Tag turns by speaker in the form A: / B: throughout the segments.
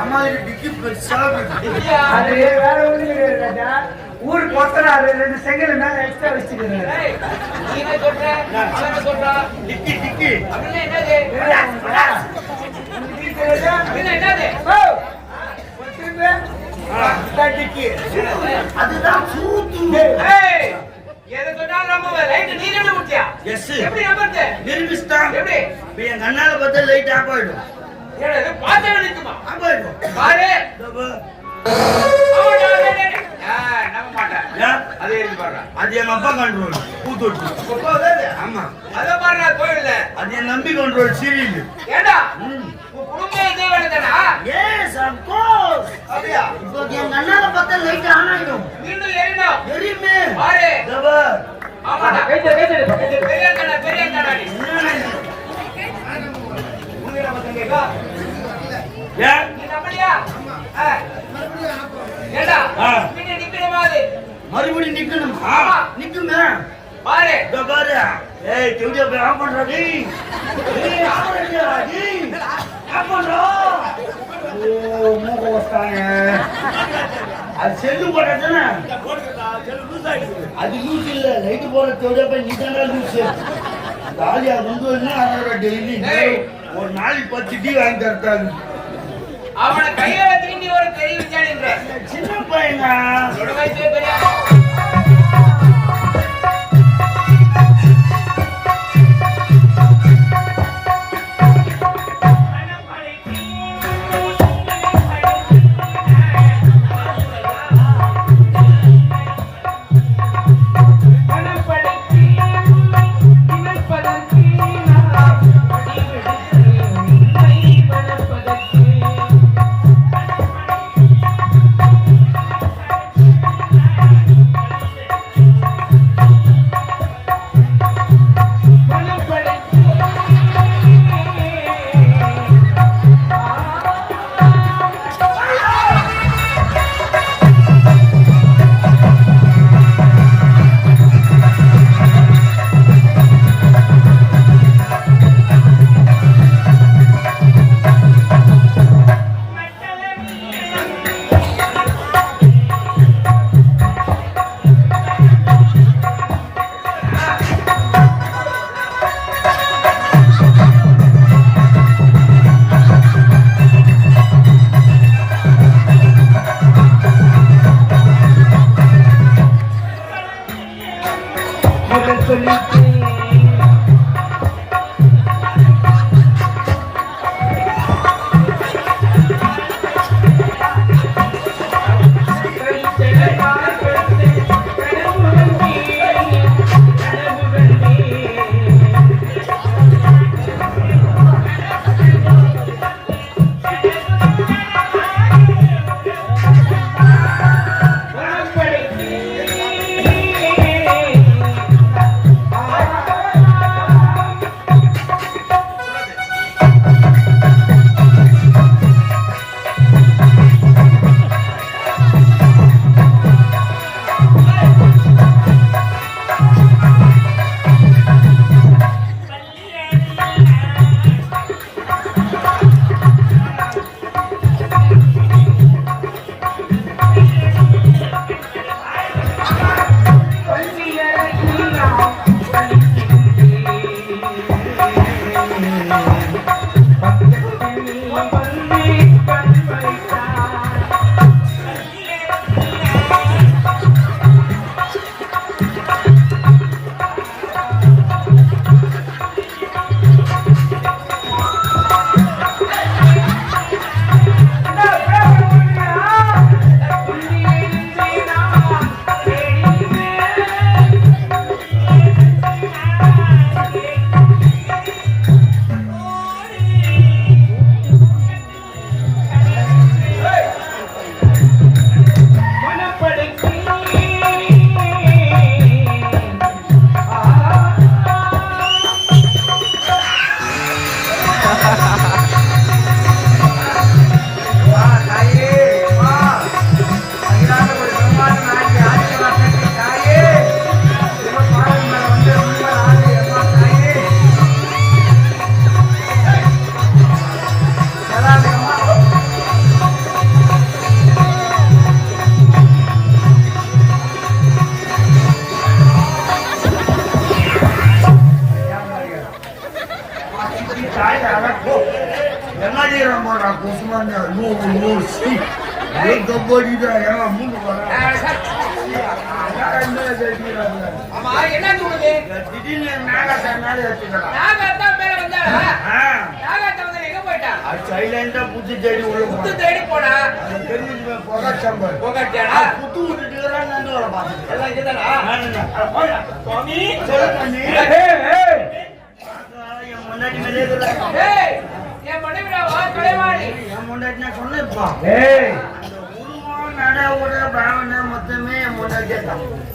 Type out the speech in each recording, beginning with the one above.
A: அம்மா டிக்கி
B: அது வேற ஒண்ணு ராஜா ஊர் கொத்தனாரு ரெண்டு செங்கல் மேல எக்ஸ்ட்ரா
A: அதுதான் சூத்து
C: ஏய், எதை சொன்னாலும் நம்புவ. லைட் நீ எப்படி?
A: எஸ்
C: எப்படி?
A: நிரூபிச்சிட்டான் என் கண்ணால பார்த்தா லைட் ஆஃப் ஆயிடும்
C: ஏடா, பாரு.
A: பாரு.
C: நம்ப? அதே
A: அப்பா கண்ட்ரோல் பூத்தொட்டு? ஆமா
C: அதோ பாருடா, கோயில்ல.
A: அது நம்பி கண்ட்ரோல் சீரியல்
C: ஏண்டா, உன் குடும்பம் இதே வேலைதானா?
A: எஸ் ஆஃப் கோர்ஸ்
C: அப்படியா?
A: இப்போ என் கண்ணால பார்த்தா லைட் ஆன் ஆயிடும்
C: மீண்டும் எரியணும். பாரு.
A: பாரு.
C: ஆமாடா. பெரிய அண்ணா நீ.
A: என்னடா இது?
C: உன்கிட்ட மட்டும் கேக்கா?
A: ஏன்
C: நீ நம்பலையா? ஆ. ஏண்டா,
A: ஆ.
C: பின்ன நிக்கணுமா அது?
A: மறுபடியும் நிக்கணும்?
C: ஆமா.
A: நிக்குமே?
C: பாரு.
A: பாரு. ஏய் டிவிடியோ போய் ஆஃப் பண்றா டேய். ஏய் ஆஃப் பண்றா டேய். ஆஃப் பண்றா. ஓ மூக்கு வச்சாங்க அது செல்லு போட்டதானே அது லூஸ் இல்ல. லைட் போற டிவிடியோ போய் நீ தானே லூஸ் கொண்டு வந்து அதோட டெய்லி. ஒரு நாளைக்கு பத்து டீ வாங்கி தரட்டாங்க.
C: அவனை கையில நீ ஒரு விஞ்ஞானின்ற
A: சின்ன பையங்க
C: ஒரு வயசே ஆமா என்ன தூங்குது
A: திடீர்னு நாகாசா மேல ஏத்திக்கிறான்.
C: நாகத்தான் மேல வந்தாளா நாகத்தை வந்து எங்க போயிட்டா
A: அது ஆ புத்தி தேடி உள்ள போனான்.
C: தேடி போனா
A: அது தெரிஞ்சுக்கோ, புகை சம்பல்.
C: போகட்டியாடா
A: அது குத்து விட்டுட்டு இருக்கிறான், நண்டு வர பாத்துட்டு.
C: எல்லாம் இங்கதானா
A: போயா.
C: சுவாமி
A: நீ.
B: ஏய், ஏய்.
A: ஆகா, என் முன்னாடி மேலே.
C: ஏய் என் மனைவிடாவா தொலைவாடி
A: என் முன்னாடி நான் சொன்னேன்ப்பா.
B: ஏய்.
A: நட, உட, பாவனை மொத்தமே.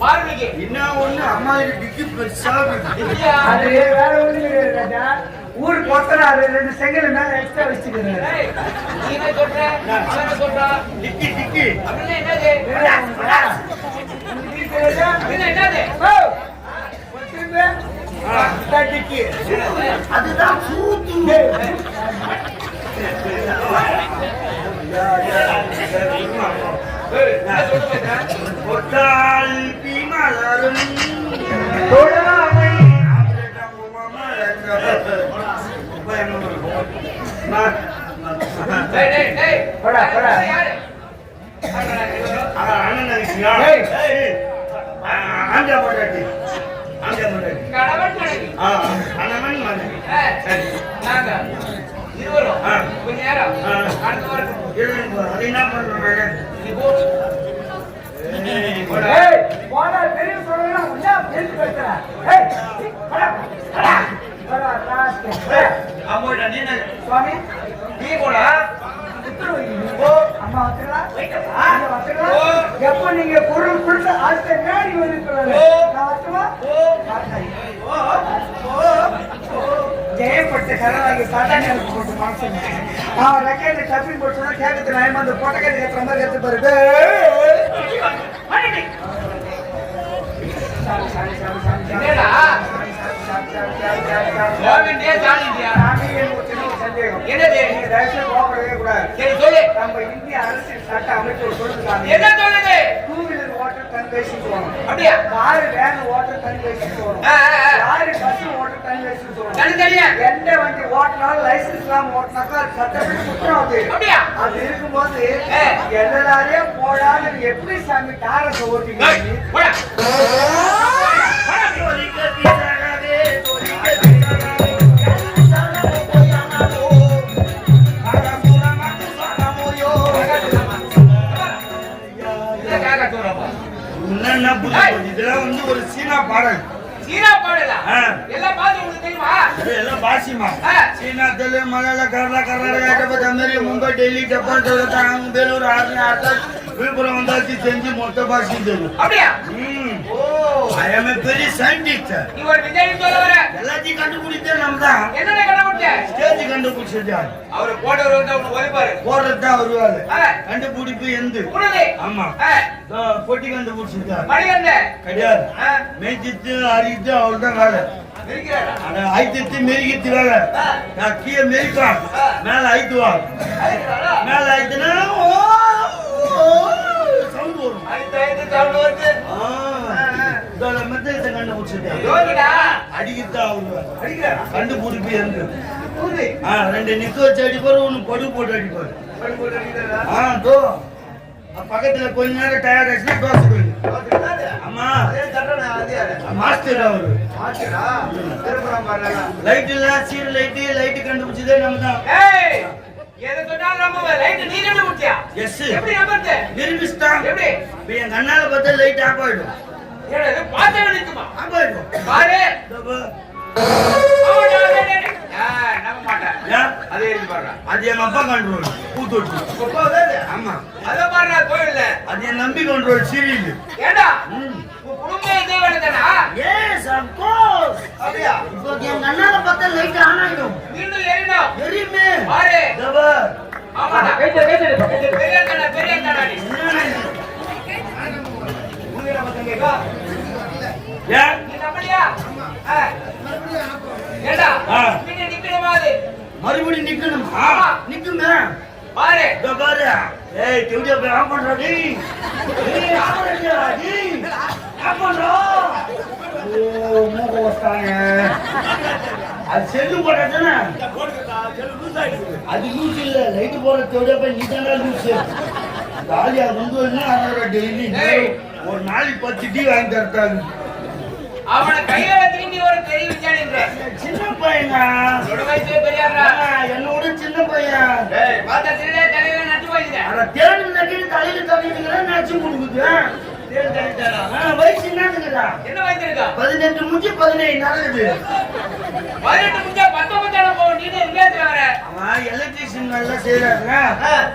C: பார்வதிக்கு
A: இன்னும் ஒண்ணு அம்மா டிக்கி பெருசா?
B: அது வேற கிடையாது ராஜா. ஊர் கொத்தனாரு ரெண்டு செங்கல் மேல எக்ஸ்ட்ரா
C: சொல்றா
A: டிக்கி டிக்கி அதுதான் சூத்து ஒட்டால் பீமலரும்
B: தொழாமை.
C: டேய், டேய், டேய்.
B: போடா, போடா.
C: யாரு? யாருடா இவரு? கணவன் மனைவி ஏய், நாங்க இருவரும்
A: ஆ.
C: கொஞ்ச நேரம்
A: ஆ.
C: அடுத்த வாரம்
A: என்ன பண்றேன்
C: நீ போ
B: ஏய், போடா, பெரிய சொல்லலாம், உன்னை பேசி பேசுற. ஏய், போடா, போடா. போடா, ராஸ்கல். ஏய்,
C: அம்மோடா நீ என்ன
B: சுவாமி,
C: நீ
B: நீங்க பொருள் கொடுத்து அடுத்த மேடி வந்து ஜெயப்பட்ட கரவாகி சாதாரண போட்டு மனசுங்க அவன் ரெக்கையில கப்பி போட்டு சொன்னா கேட்கறது நான் அந்த பொட்டக்கறி கட்டுற மாதிரி கத்து பாரு.
C: என்னது?
B: நீங்க தயவு செய்து கோபப்படவே கூடாது. நம்ம இந்திய அரசியல் சட்ட அமைப்பு சொல்லுங்க
C: என்ன சொல்லுது?
B: டூ வீலர் ஓட்டர் தனி வயசுக்கு போகணும்.
C: அப்படியா?
B: காரு வேன் தனி வயசுக்கு போகணும். லாரி பஸ் ஓட்டர் தனி வயசுக்கு போகணும்.
C: தனித்தனியா
B: எந்த வண்டி ஓட்டினாலும் லைசன்ஸ் இல்லாம ஓட்டினாக்கா அது சட்டப்படி குற்றம் அது.
C: அப்படியா?
B: அது இருக்கும்போது. எல்லாரையும் போடாது எப்படி சாமி காரத்தை ஓட்டிங்க
A: இதெல்லாம் வந்து ஒரு சீனா பாடல்.
C: சீனா பாடலா. எல்லாம் பார்த்து உங்களுக்கு தெரியுமா?
A: எல்லாம் பாசிமா. சீனா தெலுங்கு மலையாள Karnataka Hyderabad America Mumbai Delhi Japan Calcutta Bangalore army ஆர்டாக் Villupuram வந்தாச்சு செஞ்சு மொத்த பாசி தெரியும்.
C: அப்படியா?
A: ஐ எம் a பெரிய சயின்டிஸ்ட்
C: நீ ஒரு விஜய் சொல்ல வர
A: எல்லாத்தையும் கண்டுபிடிச்சே நம்ம தான்
C: என்னென்ன கண்டுபிடிச்ச
A: ஸ்டேஜ் கண்டுபிடிச்சது
C: அவரு போட்டவர் வந்து அவனுக்கு ஒலிப்பாரு
A: போடுறது தான் வருவாரு. கண்டுபிடிப்பு எந்து? ஆமா. பொட்டி கண்டுபிடிச்சிருக்காரு.
C: மணிகண்ட
A: கிடையாது.
C: ஆ,
A: மேய்ச்சிட்டு அரித்து அவள்தான் வேலை. ஐத்திட்டு மெருகித்து வேலை. நான் கீழே மெரிப்பான் மேல ஐத்துவான்? மேல ஆயிடுச்சுன்னா சவுண்ட் வரும் ரெண்டு நிக்க வச்சு அடிப்பாரு ஒண்ணு படு போட்டு அடிப்பாரு.
C: படி போட்டு அடிக்கிறாரா?
A: ஆ தோ. பக்கத்துல கொஞ்ச நேரம் டயர்ட் ஆச்சுன்னா தோசை போயிடும். ஆமா. மாஸ்டர் அவரு. லைட் இல்ல சீர் லைட் லைட் கண்டுபிடிச்சதே நம்ம தான்.
C: எதை சொன்னாலும் நம்புவ. light நீ கண்டுபிடிச்சியா?
A: எஸ்
C: எப்படி நம்புறது?
A: நிரூபிச்சிட்டான்
C: எப்படி?
A: இப்ப என் கண்ணால பார்த்தா லைட் ஆஃப் ஆயிடும்
C: ஏடா, இது பார்த்தவன் நிக்குமா?
A: ஆஃப் ஆயிடும்
C: பாரு. நம்ப மாட்டேன். அதே பாருடா.
A: அது எங்க அப்பா கண்ட்ரோல் பூத்தொட்டு
C: அப்பா வருது.
A: ஆமா
C: அதை பாருடா, கோயில்ல.
A: அது என் நம்பி கண்ட்ரோல் சீரியல்
C: உன் குடும்பம் இதே வேலைதானா?
A: எஸ் ஆஃப் கோர்ஸ்
C: அப்படியா?
A: இப்போ என் கண்ணால பார்த்தா லைட் ஆன் ஆயிடும்
C: மீண்டும் எரியணும்.
A: எரியுமே
C: பாரு.
A: இதோ பாரு.
C: ஆமாடா. பெரிய கடை, பெரிய கடை நீ.
A: என்னண்ணே?
C: உண்மையில மத்தவங்க கேக்கா?
A: ஏன்
C: நீ நம்பலையா? ஆ. ஏண்டா,
A: ஆ.
C: பின்ன நிக்கணுமா அது?
A: மறுபடியும் நிக்கணும். நிக்குமே.
C: பாரு.
A: பாரு. ஏய் டிவிடியோ போய் ஆஃப் பண்றா டேய். ஏய் ஆஃப் பண்றா டேய். ஆஃப் பண்றா. ஓ மூக்க வச்சாங்க அது செல்லு போட்டதுனா அது லூஸ் இல்ல. லைட் போற தேவையா போய் நீ தானே லூஸ் ஜாலியா வந்து டெய்லி. ஒரு நாளைக்கு பத்து டீ வாங்கி தரட்டாங்க.
C: அவனை கையால திரும்பி ஒரு பெரிய விஞ்ஞானின்ற
A: சின்ன
C: என்னோட வயசே பெரியாரா?
A: என்னோட சின்ன பையன்.
C: பார்த்தா திருடே தலையில நட்டு போயிடுங்க.
A: அட தேடு நட்டி தலையில தள்ளிட்டு நினைச்சு கொடுக்குது. வயசு என்னதுங்கடா?
C: என்ன வயசிருக்கா
A: பதினெட்டு முடிஞ்சு பதினேழு நடக்குது.
C: பதினெட்டு முடிஞ்சா பத்தொன்பதாயிரம் போகும். நீ விளையாட்டு வர?
A: எலக்ட்ரிஷியன் நல்லா செய்யறாங்க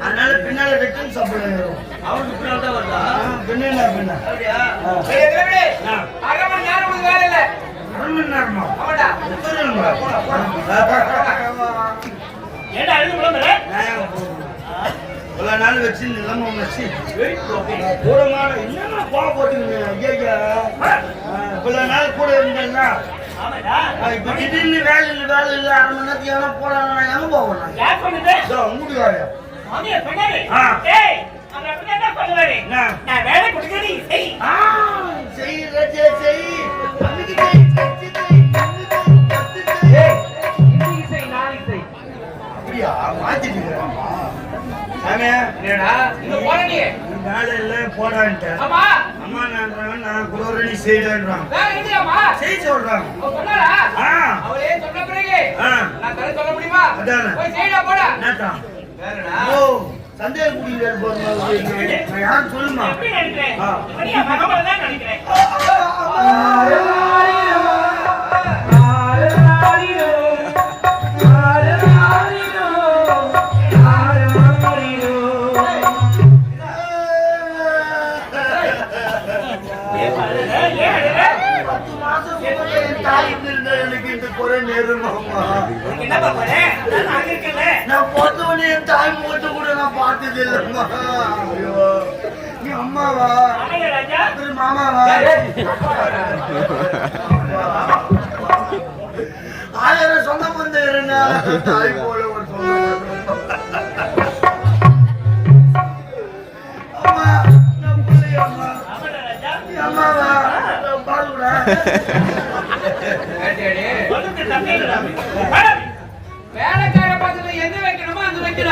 A: அதனால பின்னால சப்ளை வரும்
C: அவனுக்கு பின்னால் தான் வருதா?
A: பின்னா பின்ன?
C: அப்படியா. அரை மணி நேரம் உங்களுக்கு வேலை இல்ல?
A: அரை மணி நேரமா
C: ஆமாடா
D: ஏன்டா அழுது விளம்பர
A: இவ்வளவு நாள் வச்சு நிலைமை வச்சு. கூடமான என்னன்னா கோவம் போட்டுக்கணும் ஐயா இவ்வளவு நாள் கூட இருந்தேன்னா.
D: ஆமாடா.
A: இப்ப திடீர்னு வேலை இல்லை வேலை இல்லை அரை மணி நேரத்துக்கு எவனா போறாங்க நான் எங்க போவேன்? நான்
D: யார் சொன்னது?
A: இதோ முடிவாரு
D: மாமியா சொன்னாரு.
A: ஆ.
D: நான் வேலை கொடுக்கறது செய்
A: செய் ரஜே செய். அப்படியா? மாத்திட்டு சொல்றாங்க சந்தேக குடியில் போறது யாரும் சொல்லுமா தாய் எனக்கு இந்த குறை
D: நான் இருக்கேன்ல
A: நான் தாய் முகத்தை கூட நான் பார்த்தது இல்லைம்மா ஐயோ. நீ அம்மாவா திரு மாமாவா ஆயிரம் சொந்த பந்தம் தாய் போல ஒரு சொந்த அம்மா நான் பிள்ளை அம்மா. நீ அம்மாவா பாருடா
C: வேலைக்கார பசங்க எங்க வைக்கணுமோ? எப்படி பேசுற